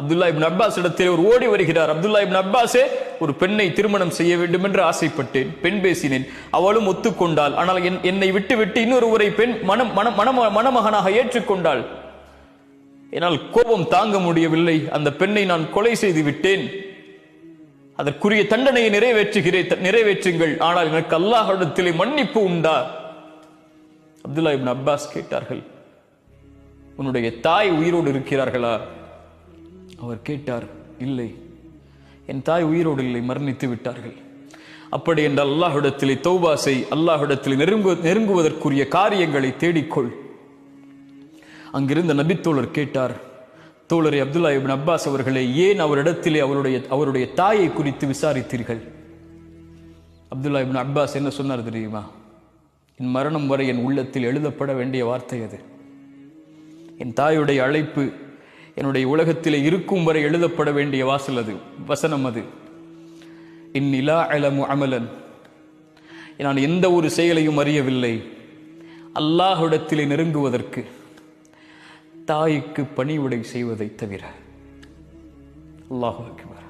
அப்துல்லா இப்னு Abbas இடத்தில் ஒரு ஓடி வருகிறார். அப்துல்லா இப்னு அப்பாஸே ஒரு பெண்ணை திருமணம் செய்ய வேண்டும் என்று ஆசைப்பட்டேன். பெண் பேசினேன். அவளும் ஒத்துக்கொண்டாள். ஆனால் என்- என்னை விட்டு விட்டு இன்னொருவரை பெண் மனம் மன மணம- மணமகனாக ஏற்றுக்கொண்டாள். என்னால் கோபம் தாங்க முடியவில்லை. அந்த பெண்ணை நான் கொலை செய்து விட்டேன். அதற்குரிய தண்டனையை நிறைவேற்றுகிறேன் நிறைவேற்றுங்கள். ஆனால் எனக்கு அல்லாஹிடத்திலே மன்னிப்பு உண்டா? அப்துல்லா இப்னு அப்பாஸ் கேட்டார்கள். உன்னுடைய தாய் உயிரோடு இருக்கிறார்களா? அவர் கேட்டார் இல்லை என் தாய் உயிரோடு இல்லை மரணித்து விட்டார்கள். அப்படி என்ற அல்லாஹ்விடத்திலே தௌபா செய் அல்லாஹ்விடத்திலே நெருங்கு நெருங்குவதற்குரிய காரியங்களை தேடிக்கொள். அங்கிருந்த நபித்தோழர் கேட்டார் தோழரை அப்துல்லா இபின் அப்பாஸ் அவர்களே ஏன் அவரிடத்திலே அவருடைய அவருடைய தாயை குறித்து விசாரித்தீர்கள்? அப்துல்லா இபின் அப்பாஸ் என்ன சொன்னார் தெரியுமா? என் மரணம் வரை என் உள்ளத்தில் எழுதப்பட வேண்டிய வார்த்தை அது. என் தாயுடைய அழைப்பு என்னுடைய உலகத்திலே இருக்கும் வரை எழுதப்பட வேண்டிய வாசல் அது வசனம் அது. இந்நிலா அலமு அமலன். நான் எந்த ஒரு செயலையும் அறியவில்லை. அல்லாஹுடத்திலே நெருங்குவதற்கு தாய்க்கு பணிவுடை செய்வதை தவிர. அல்லாஹு அக்பர்.